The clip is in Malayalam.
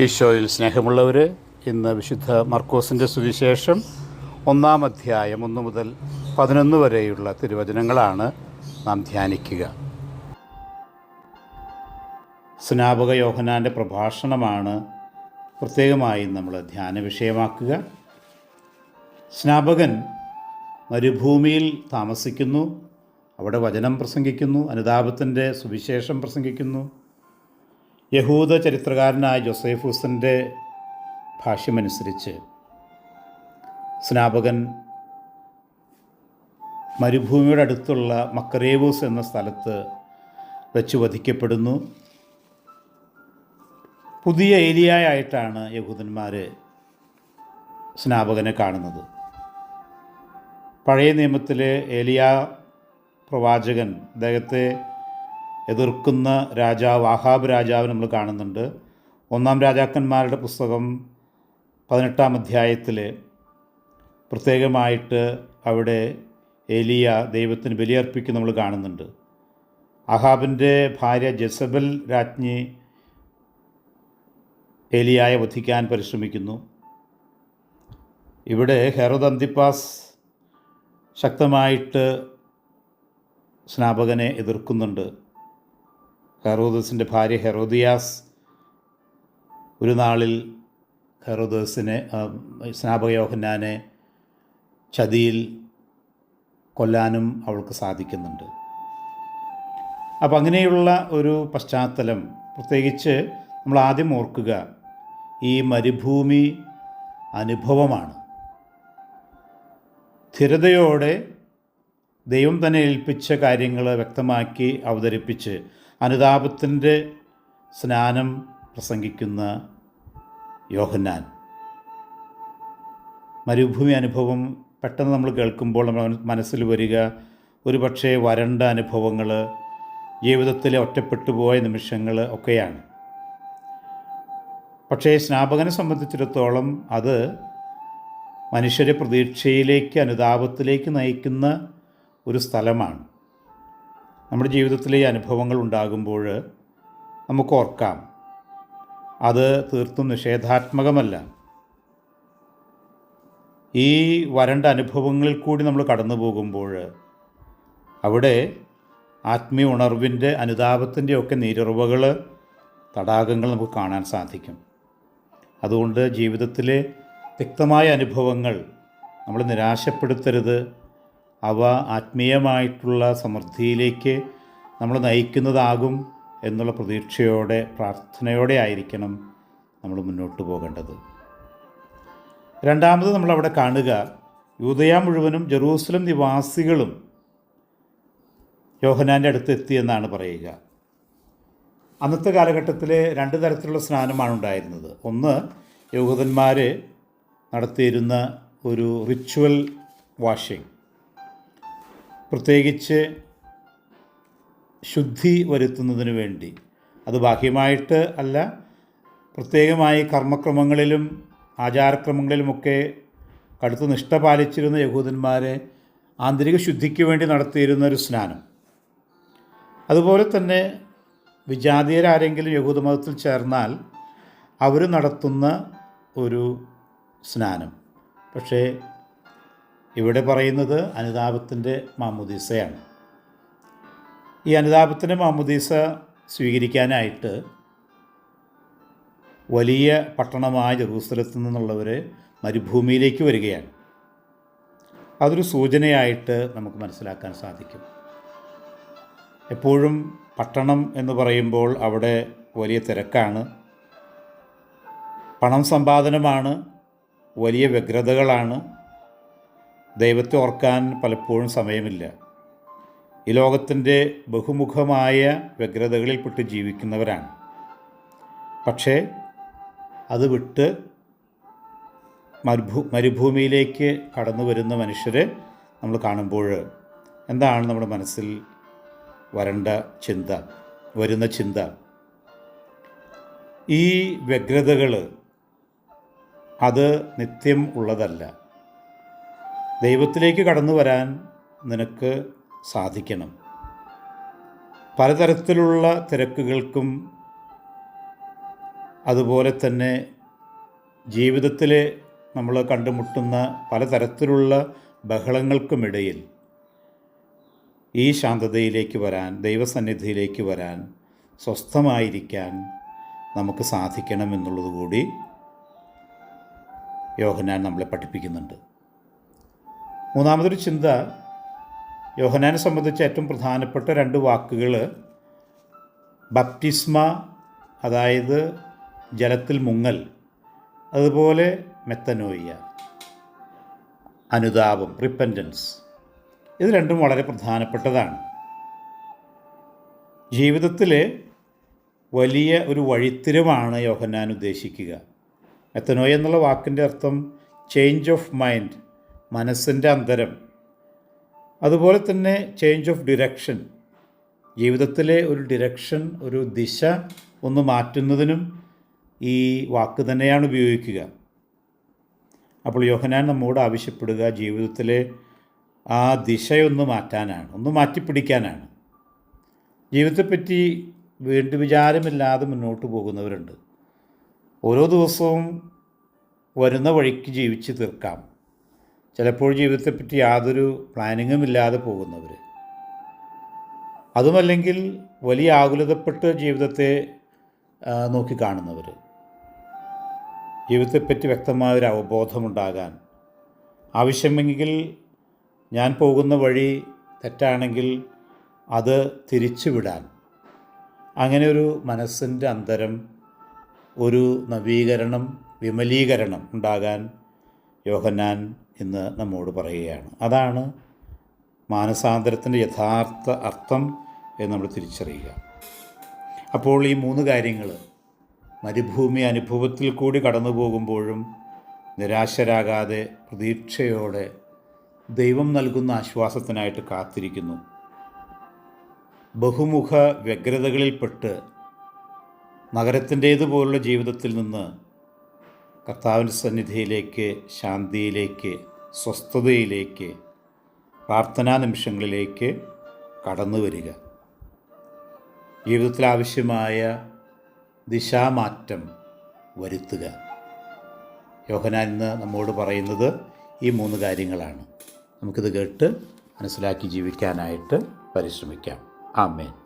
ഈശോയിൽ സ്നേഹമുള്ളവർ ഇന്ന് വിശുദ്ധ മർക്കോസിന്റെ സുവിശേഷം ഒന്നാം അധ്യായം ഒന്ന് മുതൽ പതിനൊന്ന് വരെയുള്ള തിരുവചനങ്ങളാണ് നാം ധ്യാനിക്കുക. സ്നാപക യോഹനാന്റെ പ്രഭാഷണമാണ് പ്രത്യേകമായി നമ്മൾ ധ്യാന വിഷയമാക്കുക. സ്നാപകൻ മരുഭൂമിയിൽ താമസിക്കുന്നു അവിടെ വചനം പ്രസംഗിക്കുന്നു അനുതാപത്തിന്റെ സുവിശേഷം പ്രസംഗിക്കുന്നു. യഹൂദ ചരിത്രകാരനായ ജോസേഫൂസിന്റെ ഭാഷ്യമനുസരിച്ച് സ്നാപകൻ മരുഭൂമിയുടെ അടുത്തുള്ള മക്കറേവൂസ് എന്ന സ്ഥലത്ത് വെച്ച് വധിക്കപ്പെടുന്നു. പുതിയ ഏലിയായിട്ടാണ് യഹൂദന്മാർ സ്നാപകനെ കാണുന്നത്. പഴയ നിയമത്തിലെ ഏലിയ പ്രവാചകൻ അദ്ദേഹത്തെ എതിർക്കുന്ന രാജാവ് ആഹാബ് രാജാവ് നമ്മൾ കാണുന്നുണ്ട്. ഒന്നാം രാജാക്കന്മാരുടെ പുസ്തകം പതിനെട്ടാം അധ്യായത്തിൽ പ്രത്യേകമായിട്ട് അവിടെ എലിയ ദൈവത്തിന് ബലിയർപ്പിക്കും നമ്മൾ കാണുന്നുണ്ട്. അഹാബിന്റെ ഭാര്യ ജസബൽ രാജ്ഞി ഏലിയായെ വധിക്കാൻ പരിശ്രമിക്കുന്നു. ഇവിടെ ഹെറോദ് അന്തിപ്പാസ് ശക്തമായിട്ട് സ്നാപകനെ എതിർക്കുന്നുണ്ട്. ഹെറോദസിന്റെ ഭാര്യ ഹെറോദിയാസ് ഒരു നാളിൽ ഹെറോദസിനെ സ്നാപക യോഹന്നാനെ ചതിയിൽ കൊല്ലാനും അവൾക്ക് സാധിക്കുന്നുണ്ട്. അപ്പം അങ്ങനെയുള്ള ഒരു പശ്ചാത്തലം പ്രത്യേകിച്ച് നമ്മൾ ആദ്യം ഓർക്കുക ഈ മരുഭൂമി അനുഭവമാണ്. സ്ഥിരതയോടെ ദൈവം തന്നെ ഏൽപ്പിച്ച കാര്യങ്ങൾ വ്യക്തമാക്കി അവതരിപ്പിച്ച് അനുതാപത്തിന്റെ സ്നാനം പ്രസംഗിക്കുന്ന യോഹന്നാൻ. മരുഭൂമി അനുഭവം പെട്ടെന്ന് നമ്മൾ കേൾക്കുമ്പോൾ നമ്മൾ മനസ്സിൽ വരിക ഒരു പക്ഷേ വരണ്ട അനുഭവങ്ങൾ ജീവിതത്തിലെ ഒറ്റപ്പെട്ടു പോയ നിമിഷങ്ങൾ ഒക്കെയാണ്. പക്ഷേ സ്നാപകനെ സംബന്ധിച്ചിടത്തോളം അത് മനുഷ്യരെ പ്രതീക്ഷയിലേക്ക് അനുതാപത്തിലേക്ക് നയിക്കുന്ന ഒരു സ്ഥലമാണ്. നമ്മുടെ ജീവിതത്തിലെ ഈ അനുഭവങ്ങൾ ഉണ്ടാകുമ്പോൾ നമുക്ക് ഓർക്കാം. അത് തീർത്തും നിഷേധാത്മകമല്ല. ഈ വരണ്ട അനുഭവങ്ങളിൽ കൂടി നമ്മൾ കടന്നു പോകുമ്പോൾ അവിടെ ആത്മീയ ഉണർവിന്റെ അനുതാപത്തിന്റെ ഒക്കെ തടാകങ്ങൾ നമുക്ക് കാണാൻ സാധിക്കും. അതുകൊണ്ട് ജീവിതത്തിലെ വ്യക്തമായ അനുഭവങ്ങൾ നമ്മൾ നിരാശപ്പെടുത്തരുത്. അവ ആത്മീയമായിട്ടുള്ള സമൃദ്ധിയിലേക്ക് നമ്മൾ നയിക്കുന്നതാകും എന്നുള്ള പ്രതീക്ഷയോടെ പ്രാർത്ഥനയോടെ ആയിരിക്കണം നമ്മൾ മുന്നോട്ട് പോകേണ്ടത്. രണ്ടാമത് നമ്മളവിടെ കാണുക യൂതയ മുഴുവനും ജെറൂസലം നിവാസികളും യോഹനാന്റെ അടുത്ത് എത്തി എന്നാണ് പറയുക. അന്നത്തെ കാലഘട്ടത്തിൽ രണ്ട് തരത്തിലുള്ള സ്നാനമാണ് ഉണ്ടായിരുന്നത്. ഒന്ന് യഹൂദന്മാർ നടത്തിയിരുന്ന ഒരു റിച്വൽ വാഷിംഗ് പ്രത്യേകിച്ച് ശുദ്ധി വരുത്തുന്നതിന് വേണ്ടി. അത് ബാഹ്യമായിട്ട് അല്ല പ്രത്യേകമായി കർമ്മക്രമങ്ങളിലും ആചാരക്രമങ്ങളിലുമൊക്കെ കടുത്ത നിഷ്ഠ പാലിച്ചിരുന്ന യഹൂദന്മാരെ ആന്തരിക ശുദ്ധിക്ക് വേണ്ടി നടത്തിയിരുന്ന ഒരു സ്നാനം. അതുപോലെ തന്നെ വിജാതീയരാരെങ്കിലും യഹൂദമതത്തിൽ ചേർന്നാൽ അവർ നടത്തുന്ന ഒരു സ്നാനം. പക്ഷേ ഇവിടെ പറയുന്നത് അനുതാപത്തിന്റെ മാമുദീസയാണ്. ഈ അനുതാപത്തിന്റെ മാമുദീസ സ്വീകരിക്കാനായിട്ട് വലിയ പട്ടണമായ ജെറൂസലത്തു നിന്നുള്ളവർ മരുഭൂമിയിലേക്ക് വരികയാണ്. അതൊരു സൂചനയായിട്ട് നമുക്ക് മനസ്സിലാക്കാൻ സാധിക്കും. എപ്പോഴും പട്ടണം എന്ന് പറയുമ്പോൾ അവിടെ വലിയ തിരക്കാണ്. പണം സമ്പാദനമാണ് വലിയ വ്യഗ്രതകളാണ്. ദൈവത്തെ ഓർക്കാൻ പലപ്പോഴും സമയമില്ല. ഈ ലോകത്തിന്റെ ബഹുമുഖമായ വ്യഗ്രതകളിൽപ്പെട്ട് ജീവിക്കുന്നവരാണ്. പക്ഷേ അത് വിട്ട് മരുഭൂ മരുഭൂമിയിലേക്ക് കടന്നു വരുന്ന മനുഷ്യരെ നമ്മൾ കാണുമ്പോൾ എന്താണ് നമ്മുടെ മനസ്സിൽ വരണ്ട ചിന്ത വരുന്ന ചിന്ത? ഈ വ്യഗ്രതകൾ അത് നിത്യം ഉള്ളതല്ല. ദൈവത്തിലേക്ക് കടന്നു വരാൻ നിനക്ക് സാധിക്കണം. പലതരത്തിലുള്ള തിരക്കുകൾക്കും അതുപോലെ തന്നെ ജീവിതത്തിൽ നമ്മൾ കണ്ടുമുട്ടുന്ന പലതരത്തിലുള്ള ബഹളങ്ങൾക്കുമിടയിൽ ഈ ശാന്തതയിലേക്ക് വരാൻ ദൈവസന്നിധിയിലേക്ക് വരാൻ സ്വസ്ഥമായിരിക്കാൻ നമുക്ക് സാധിക്കണം എന്നുള്ളതുകൂടി യോഹനാൻ നമ്മളെ പഠിപ്പിക്കുന്നുണ്ട്. മൂന്നാമതൊരു ചിന്ത യോഹനാനെ സംബന്ധിച്ച് ഏറ്റവും പ്രധാനപ്പെട്ട രണ്ട് വാക്കുകൾ ബപ്റ്റിസ്മ അതായത് ജലത്തിൽ മുങ്ങൽ അതുപോലെ മെത്തനോയ്യ അനുതാപം റിപ്പന്റൻസ് ഇത് രണ്ടും വളരെ പ്രധാനപ്പെട്ടതാണ്. ജീവിതത്തിൽ വലിയ ഒരു വഴിത്തിരിവാണ് യോഹന്നാൻ ഉദ്ദേശിക്കുക. മെത്തനോയ എന്നുള്ള വാക്കിന്റെ അർത്ഥം ചേഞ്ച് ഓഫ് മൈൻഡ് മനസ്സിന്റെ അന്തരം. അതുപോലെ തന്നെ ചേഞ്ച് ഓഫ് ഡിറക്ഷൻ ജീവിതത്തിലെ ഒരു ഡിറക്ഷൻ ഒരു ദിശ ഒന്ന് മാറ്റുന്നതിനും ഈ വാക്ക് തന്നെയാണ് ഉപയോഗിക്കുക. അപ്പോൾ യോഹനാൻ നമ്മോട് ആവശ്യപ്പെടുക ജീവിതത്തിലെ ആ ദിശയൊന്ന് മാറ്റാനാണ് ഒന്ന് മാറ്റിപ്പിടിക്കാനാണ്. ജീവിതത്തെപ്പറ്റി വീണ്ടും വിചാരമില്ലാതെ മുന്നോട്ട് പോകുന്നവരുണ്ട്. ഓരോ ദിവസവും വരുന്ന വഴിക്ക് ജീവിച്ച് തീർക്കാം. ചിലപ്പോൾ ജീവിതത്തെപ്പറ്റി യാതൊരു പ്ലാനിങ്ങും ഇല്ലാതെ പോകുന്നവർ അതുമല്ലെങ്കിൽ വലിയ ആകുലതപ്പെട്ട് ജീവിതത്തെ നോക്കിക്കാണുന്നവർ ജീവിതത്തെപ്പറ്റി വ്യക്തമായ ഒരു അവബോധമുണ്ടാകാൻ. ആവശ്യമെങ്കിൽ ഞാൻ പോകുന്ന വഴി തെറ്റാണെങ്കിൽ അത് തിരിച്ചുവിടാൻ. അങ്ങനെ ഒരു മനസ്സിന്റെ അന്തരം ഒരു നവീകരണം വിമലീകരണം ഉണ്ടാകാൻ യോഹന്നാൻ ഇന്ന് നമ്മോട് പറയുകയാണ്. അതാണ് മാനസാന്തരത്തിന്റെ യഥാർത്ഥ അർത്ഥം എന്ന് നമ്മൾ തിരിച്ചറിയുക. അപ്പോൾ ഈ മൂന്ന് കാര്യങ്ങൾ മരുഭൂമി അനുഭവത്തിൽ കൂടി കടന്നു പോകുമ്പോഴും നിരാശരാകാതെ പ്രതീക്ഷയോടെ ദൈവം നൽകുന്ന ആശ്വാസത്തിനായിട്ട് കാത്തിരിക്കുന്നു. ബഹുമുഖ വ്യഗ്രതകളിൽപ്പെട്ട് നഗരത്തിന്റേതുപോലുള്ള ജീവിതത്തിൽ നിന്ന് കർത്താവിന്റെ സന്നിധിയിലേക്ക് ശാന്തിയിലേക്ക് സ്വസ്ഥതയിലേക്ക് പ്രാർത്ഥനാ നിമിഷങ്ങളിലേക്ക് കടന്നു വരിക ജീവിതത്തിൽ ആവശ്യമായ ദിശാമാറ്റം വരുത്തുക. യോഹനാൻ ഇന്ന് നമ്മോട് പറയുന്നത് ഈ മൂന്ന് കാര്യങ്ങളാണ്. നമുക്കിത് കേട്ട് മനസ്സിലാക്കി ജീവിക്കാനായിട്ട് പരിശ്രമിക്കാം. ആമേൻ.